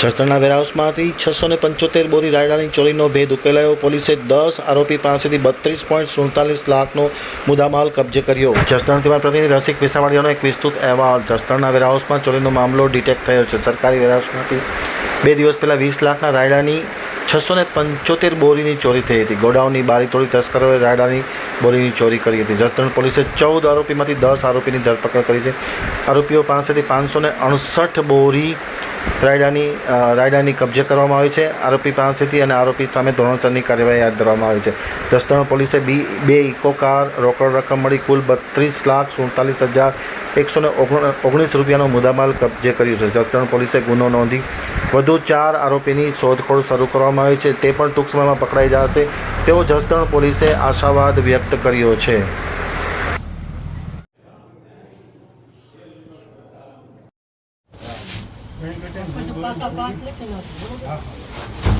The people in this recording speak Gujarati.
જસદણના વેરહાઉસમાંથી છસો ને પંચોતેર બોરી રાયડાની ચોરીનો ભેદ ઉકેલાયો. પોલીસે દસ આરોપી પાસેથી બત્રીસ પોઈન્ટ સુડતાલીસ લાખનો મુદ્દામાલ કબજે કર્યો. જસદણ તેમાં પ્રતિનિધિ રસિક વિસાવાડિયાનો એક વિસ્તૃત અહેવાલ. જસદણના વેરહાઉસમાં ચોરીનો મામલો ડિટેક્ટ થયો છે. સરકારી વેરહાઉસમાંથી બે દિવસ પહેલાં વીસ લાખના રાયડાની છસો ને પંચોતેર બોરીની ચોરી થઈ હતી. ગોડાઉનની બારી તોડી તસ્કરોએ રાયડાની બોરીની ચોરી કરી હતી. જસદણ પોલીસે ચૌદ આરોપીમાંથી દસ આરોપીની ધરપકડ કરી છે. આરોપીઓ પાસેથી પાંચસો ને અડસઠ બોરી રાયડાની રાયડાની કબજે કરવામાં આવી છે. આરોપી પાસેથી અને આરોપી સામે ધોરણસરની કાર્યવાહી હાથ ધરવામાં આવી છે. જસદણ પોલીસે બી, બે ઇકો કાર, રોકડ રકમ મળી કુલ બત્રીસ લાખ સુડતાલીસ હજાર એકસો ને ઓગણ- ઓગણીસ રૂપિયાનો મુદ્દામાલ કબજે કર્યું છે. જસદણ પોલીસે ગુનો નોંધી વધુ ચાર આરોપીની શોધખોળ શરૂ કરવામાં આવી છે. તે પણ ટૂંક સમયમાં પકડાઈ જશે. તેવો જસદણ પોલીસે આશાવાદ વ્યક્ત કર્યો છે. પાછા પાંચ લખી નાખો